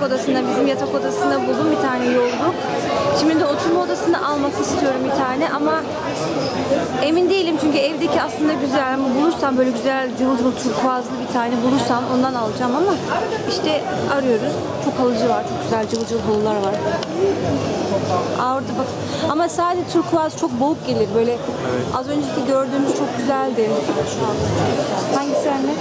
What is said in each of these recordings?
yatak odasında, bizim yatak odasında buldum bir tane yolluk. Şimdi de oturma odasını almak istiyorum bir tane ama emin değilim çünkü evdeki aslında güzel ama bulursam böyle güzel cıvıl cıvıl turkuazlı bir tane bulursam ondan alacağım ama işte arıyoruz. Çok halıcı var, çok güzel cıvıl cıvıl halılar var. Orada bak. Ama sadece turkuaz çok boğuk gelir. Böyle az önceki gördüğümüz çok güzeldi. Hangisi anne?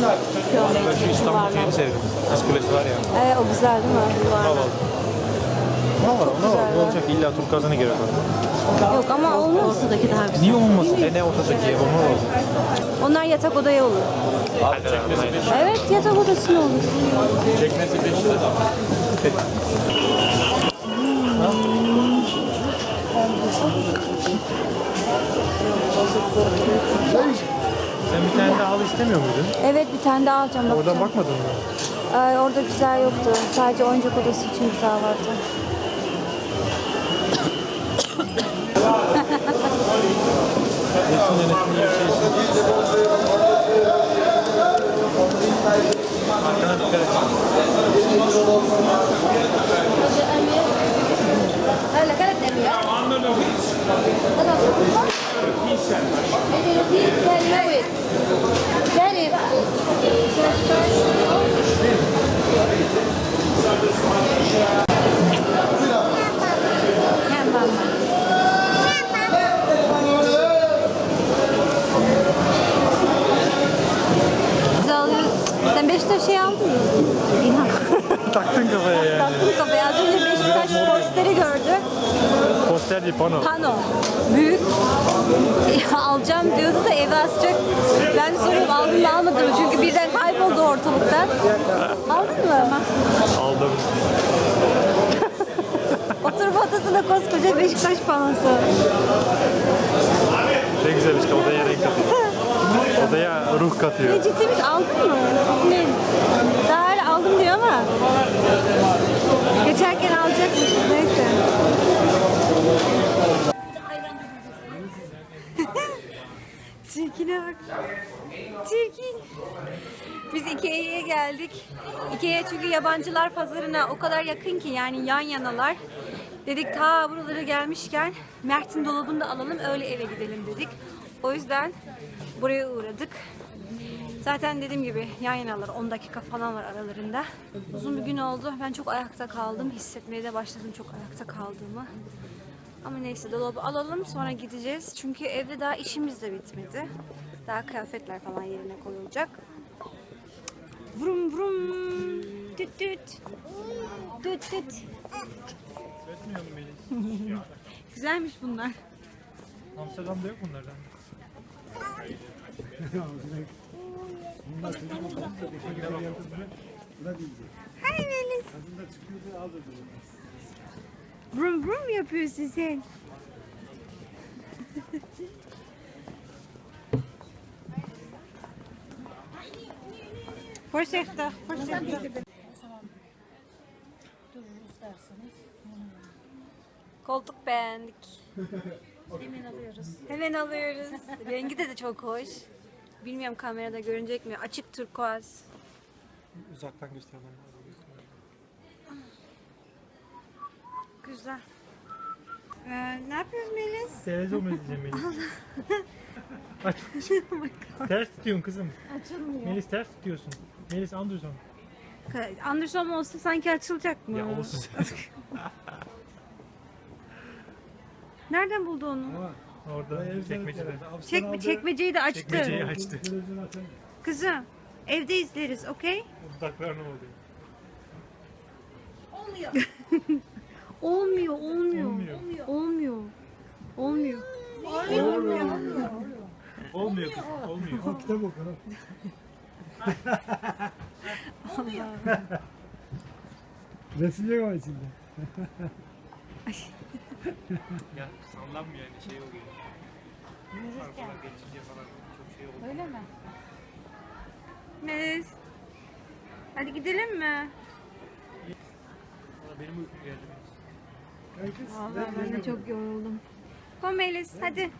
Şu İstanbul şeyini sevdim. Kız Kulesi var ya. Ee, o güzel değil mi? Havalı. Ne var? Ne var? Ne olacak? İlla turkazına gerek var. Yok ama olmaz. Ortadaki daha güzel. Niye olmasın? E ne ortadaki ev onu olsun. Onlar yatak odaya olur. Evet yatak odasına olur. Çekmesi 5 lira. Sen bir tane daha al istemiyor muydun? Evet bir tane daha alacağım. Oradan bakacağım. bakmadın mı? Ee, orada güzel yoktu. Sadece oyuncak odası için güzel vardı. Resim yönetimi gibi şeysin. Arkana dikkat et. هلا كانت أميرة Garip. Poster değil pano. Pano. Büyük. Ya, alacağım diyordu da eve asacak. Ben soruyorum aldın mı almadın mı? Çünkü birden kayboldu ortalıktan. Aldın mı? Aldım. Oturma odasında koskoca Beşiktaş panosu. Ne güzel işte odaya renk katıyor. Odaya ruh katıyor. Ne ciddiymiş aldın mı? Ne? Daha aldım diyor ama. Geçerken alacakmış. Neyse. Çirkine bak. Çirkin. Biz Ikea'ya geldik. Ikea çünkü yabancılar pazarına o kadar yakın ki yani yan yanalar. Dedik ta buralara gelmişken Mert'in dolabını da alalım öyle eve gidelim dedik. O yüzden buraya uğradık. Zaten dediğim gibi yan yanalar 10 dakika falan var aralarında. Uzun bir gün oldu. Ben çok ayakta kaldım. Hissetmeye de başladım çok ayakta kaldığımı. Ama neyse dolabı alalım sonra gideceğiz. Çünkü evde daha işimiz de bitmedi. Daha kıyafetler falan yerine koyulacak. Vrum vrum. Tüt tüt. Tüt tüt. Güzelmiş bunlar. Amsterdam'da yok bunlardan. Hay Melis. Vrum vrum yapıyorsun sen. Voorzichtig, voorzichtig. Koltuk beğendik. Hemen alıyoruz. Hemen alıyoruz. Rengi de, de çok hoş. Bilmiyorum kamerada görünecek mi? Açık turkuaz. Uzaktan göstermem lazım. Güzel. Ee, ne yapıyoruz Melis? Televizyon mu izleyeceğim Melis? Aç. ters tutuyorsun kızım. Açılmıyor. Melis ters tutuyorsun. Melis Anderson. Anderson olsa sanki açılacak mı? Ya olsun. Nereden buldu onu? Orada çekmecede. Çek, çekmeceyi de açtı. Çekmeceyi açtı. Kızım, evde izleriz, okey? Dudaklarına oldu. Olmuyor, olmuyor. Olmuyor. Olmuyor. Olmuyor. Olmuyor kız. Olmuyor. Kitap oku. Resim yok ama içinde. ya sallanmıyor yani şey oluyor. Arkadan geçince falan çok şey oluyor. Öyle mi? Melis. Hadi gidelim mi? Valla Benim uykum geldi. Vallahi ben de çok yoruldum. Kom Melis hadi.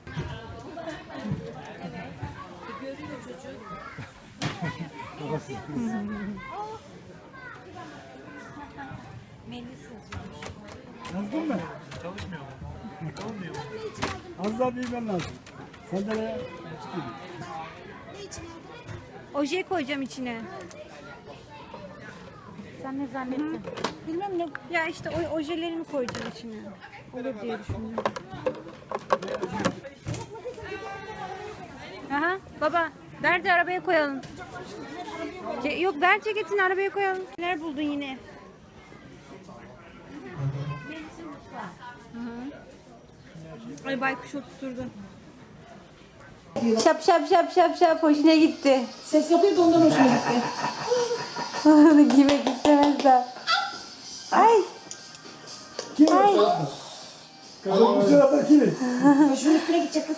Yazdın mı? Çalışmıyor mu? Olmuyor mu? Az daha büyümen lazım. Sandalyeye küçük gibi. Oje koyacağım içine. Sen ne zannettin? Bilmem ne. Ya işte o ojelerimi koyacağım içine. Olur diye düşünüyorum. Aha baba ver de arabaya koyalım. Ce- yok ver ceketini arabaya koyalım. Neler buldun yine? Hı hı. Ay baykuş oturtturdu. Şap şap şap şap şap hoşuna gitti. Ses yapıyor da ondan hoşuma gitti. Giymek istemezler. Ay. Ay. Bu sırada kimin? Başımın üstüne gidecek kız.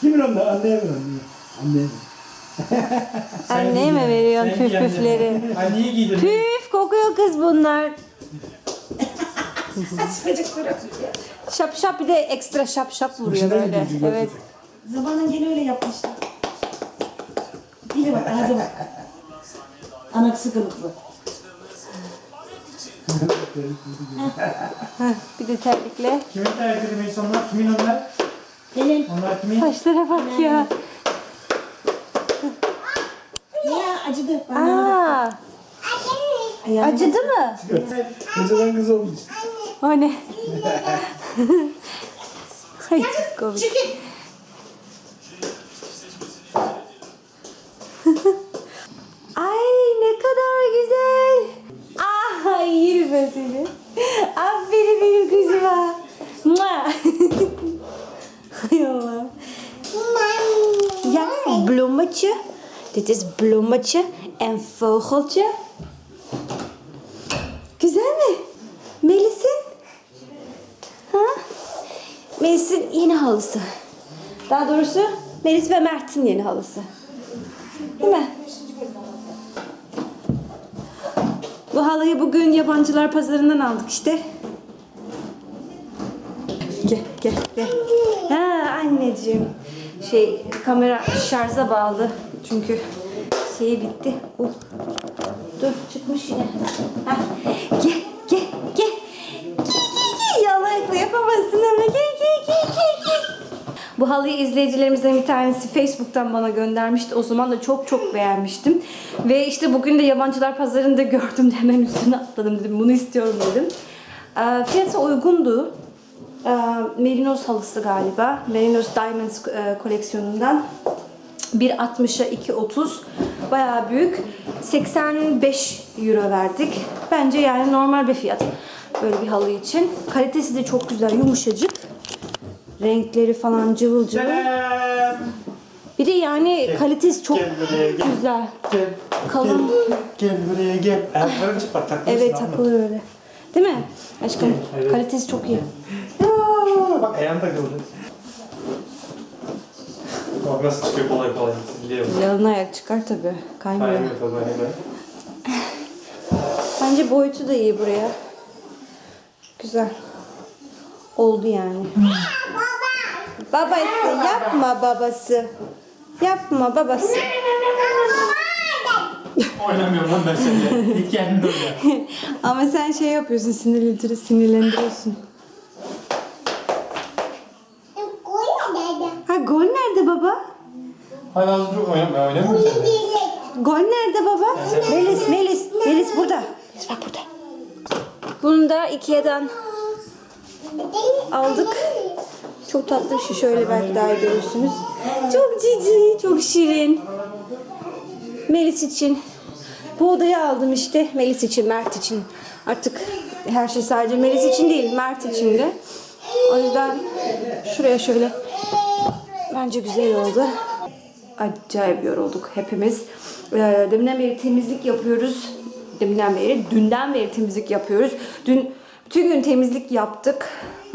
Kimin onlar? Anneye ver anneye. Anneye ver. Anneye mi veriyorsun püf püfleri? Anneyi giydirdin. Püf kokuyor kız bunlar. Çocuklara. Şap şap bir de ekstra şap şap vuruyor Hoşuna böyle. gidiyor, Evet. Zamanın gene öyle yapmışlar. Dile bak, ağza bak. Anak sıkılıklı. Heh, bir de terlikle. Kimin tercihleri Melis onlar? Kimin onlar? Gelin. Onlar kimin? Saçlara bak ya. Ya acıdı. Bana Aa, Ayağım acıdı mı? Geceden kız olmuş. O ne? Ay çok komik. Ay ne kadar güzel. Ah yerim ben seni. Aferin benim kızıma. Mua. Ay Allah. Ja, bloemetje. Dit is bloemetje en vogeltje. Güzel mi? Melis'in? Ha? Melis'in yeni halısı. Daha doğrusu Melis ve Mert'in yeni halısı. Değil mi? Bu halıyı bugün yabancılar pazarından aldık işte. Gel gel gel. Ha anneciğim. Şey kamera şarja bağlı. Çünkü şeyi bitti. Uh. Dur çıkmış yine. Ha. Gel gel gel. Yalayıkla yapamazsın ama gel gel gel gel gel. Bu halıyı izleyicilerimizden bir tanesi Facebook'tan bana göndermişti. O zaman da çok çok beğenmiştim. Ve işte bugün de yabancılar pazarında gördüm de hemen üstüne atladım dedim. Bunu istiyorum dedim. Ee, fiyatı uygundu. Ee, Merinos halısı galiba. Merinos Diamonds e, koleksiyonundan. 1.60'a 2.30 bayağı büyük. 85 euro verdik. Bence yani normal bir fiyat böyle bir halı için. Kalitesi de çok güzel, yumuşacık. Renkleri falan cıvıl cıvıl. Bir de yani kalitesi çok Gel buraya gel. güzel. Gel. Kalın. Gel buraya gel. Ayakların çıplak takmışsın Evet takılıyor öyle. Değil mi? Aşkım Evet. kalitesi çok iyi. Bak ayağın takıldı. Bak nasıl çıkıyor kolay kolay. Musun? Yalın ayak çıkar tabii. Kaymıyor. Aynen tabii aynen. Bence boyutu da iyi buraya. Güzel. Oldu yani. Babası yapma babası. Yapma babası. Oynamıyorum lan ben seninle. Git kendin oyna. Ama sen şey yapıyorsun sinirlendir sinirlendiriyorsun. Ha gol nerede baba? Hadi az. Ben oynamıyorum seninle. Gol nerede baba? Melis, Melis, Melis burada. Melis bak burada. Bunu da Ikea'dan aldık. Çok tatlı bir şey. Şöyle belki daha iyi görürsünüz. Çok cici, çok şirin. Melis için. Bu odayı aldım işte. Melis için, Mert için. Artık her şey sadece Melis için değil, Mert için de. O yüzden şuraya şöyle bence güzel oldu. Acayip yorulduk hepimiz. Ee, deminden beri temizlik yapıyoruz. Deminden beri, dünden beri temizlik yapıyoruz. Dün bütün gün temizlik yaptık.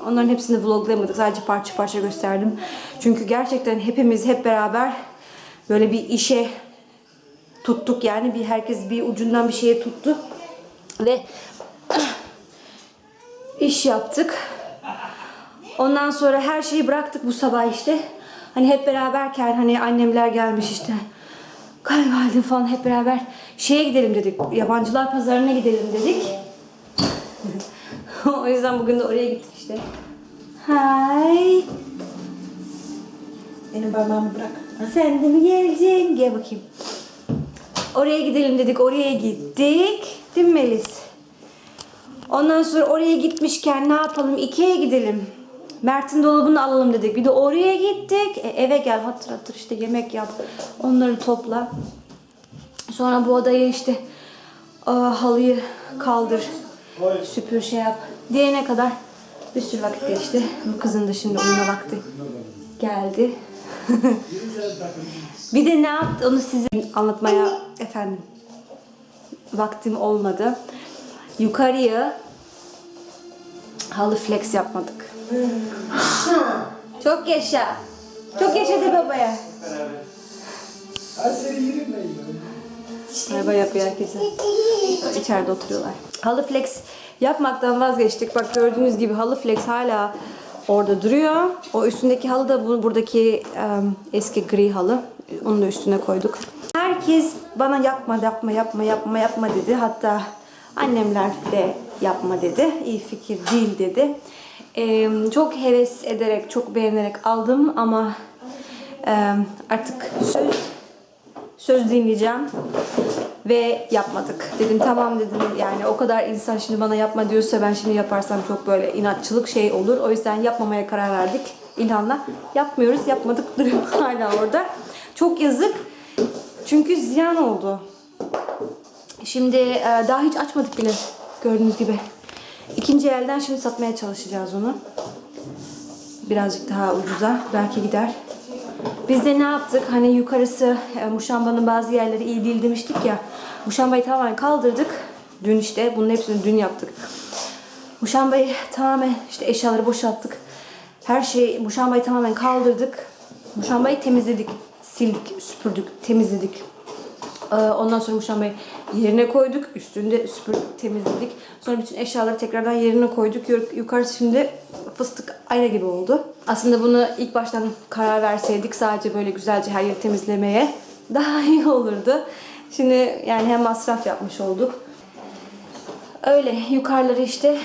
Onların hepsini vloglayamadık. Sadece parça parça gösterdim. Çünkü gerçekten hepimiz hep beraber böyle bir işe tuttuk yani bir herkes bir ucundan bir şeye tuttu ve iş yaptık. Ondan sonra her şeyi bıraktık bu sabah işte. Hani hep beraberken hani annemler gelmiş işte. Kayvaldim falan hep beraber şeye gidelim dedik. Yabancılar pazarına gidelim dedik. o yüzden bugün de oraya gittik işte. Hay. Benim parmağımı bırak. Sen de mi geleceksin? Gel bakayım. Oraya gidelim dedik. Oraya gittik. Değil mi Melis? Ondan sonra oraya gitmişken ne yapalım? Ikea'ya gidelim. Mert'in dolabını alalım dedik. Bir de oraya gittik. E, eve gel hatır hatır işte yemek yap. Onları topla. Sonra bu odayı işte aa, halıyı kaldır. Süpür şey yap. Diyene kadar bir sürü vakit geçti. Bu kızın da şimdi uyuma vakti geldi. bir de ne yaptı onu size anlatmaya efendim vaktim olmadı. Yukarıya halı flex yapmadık. Çok yaşa. Çok yaşa de babaya. Ay seni yerim ben ya. Araba yapıyor herkese. İçeride oturuyorlar. Halı flex yapmaktan vazgeçtik. Bak gördüğünüz gibi halı flex hala orada duruyor. O üstündeki halı da bu buradaki em, eski gri halı. Onu da üstüne koyduk. Herkes bana yapma yapma yapma yapma yapma dedi. Hatta annemler de yapma dedi. İyi fikir değil dedi. Çok heves ederek, çok beğenerek aldım ama artık söz söz dinleyeceğim ve yapmadık. Dedim tamam dedim yani o kadar insan şimdi bana yapma diyorsa ben şimdi yaparsam çok böyle inatçılık şey olur. O yüzden yapmamaya karar verdik İlhan'la. Yapmıyoruz, yapmadık duruyor hala orada. Çok yazık. Çünkü ziyan oldu. Şimdi e, daha hiç açmadık bile gördüğünüz gibi. İkinci elden şimdi satmaya çalışacağız onu. Birazcık daha ucuza belki gider. Biz de ne yaptık? Hani yukarısı e, muşambanın bazı yerleri iyi değil demiştik ya. Muşambayı tamamen kaldırdık. Dün işte bunun hepsini dün yaptık. Muşambayı tamamen işte eşyaları boşalttık. Her şeyi muşambayı tamamen kaldırdık. Muşambayı temizledik. Sildik, süpürdük, temizledik. Ee, Ondan sonra muşambayı yerine koyduk. Üstünde süpürdük, temizledik. Sonra bütün eşyaları tekrardan yerine koyduk. Yuk- Yukarısı şimdi fıstık ayna gibi oldu. Aslında bunu ilk baştan karar verseydik sadece böyle güzelce her yeri temizlemeye daha iyi olurdu. Şimdi yani hem masraf yapmış olduk. Öyle yukarıları işte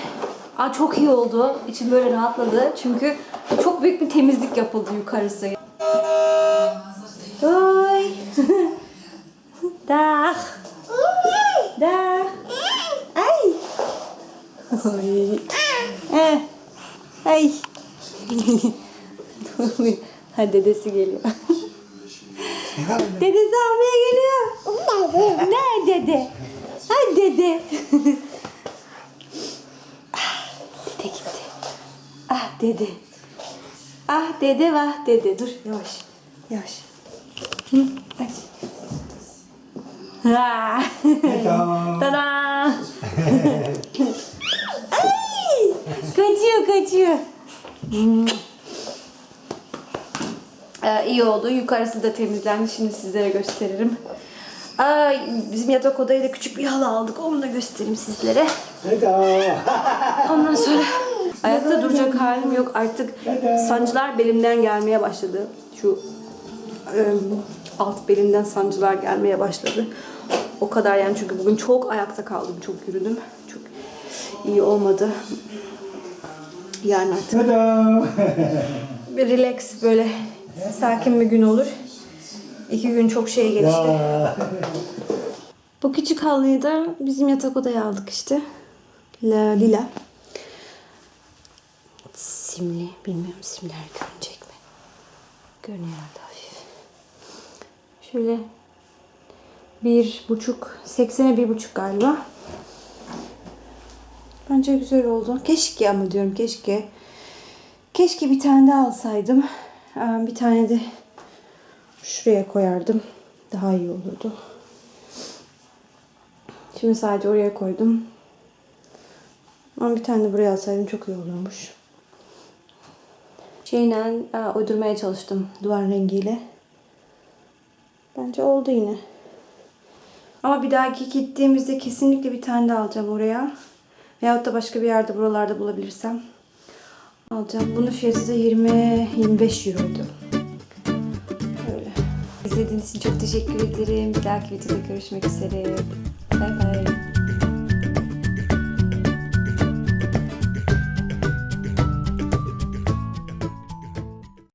Aa, çok iyi oldu. İçim böyle rahatladı. Çünkü çok büyük bir temizlik yapıldı yukarısı. Ha dedesi geliyor. dedesi almaya geliyor. Ne dede? Ay dede. Ah, dede gitti. Ah dede. Ah dede vah dede. Dur yavaş. Yavaş. Hı, aç. Ha. Tamam. Tada! Ay! Kaçıyor, kaçıyor. Ee, iyi oldu. Yukarısı da temizlendi. Şimdi sizlere gösteririm. Ay, bizim yatak odaya da küçük bir halı aldık. Onu da göstereyim sizlere. Ondan sonra ayakta duracak halim yok. Artık sancılar belimden gelmeye başladı. Şu e, alt belimden sancılar gelmeye başladı. O kadar yani çünkü bugün çok ayakta kaldım. Çok yürüdüm. Çok iyi olmadı. Yani artık bir relax böyle sakin bir gün olur. İki gün çok şey geçti. Bu küçük halıyı da bizim yatak odaya aldık işte. La, lila. Simli. Bilmiyorum simler görünecek mi? Görünüyor herhalde hafif. Şöyle bir buçuk, seksene bir buçuk galiba. Bence güzel oldu. Keşke ama diyorum keşke. Keşke bir tane daha alsaydım. Ee, Bir tane de şuraya koyardım. Daha iyi olurdu. Şimdi sadece oraya koydum. Ama bir tane de buraya alsaydım çok iyi olurmuş. Şeyle e, uydurmaya çalıştım duvar rengiyle. Bence oldu yine. Ama bir dahaki gittiğimizde kesinlikle bir tane daha alacağım oraya. Veyahut da başka bir yerde buralarda bulabilirsem. Alacağım. Bunun fiyatı da 20-25 euroydu. Öyle. İzlediğiniz için çok teşekkür ederim. Bir dahaki videoda görüşmek üzere. Bay bay.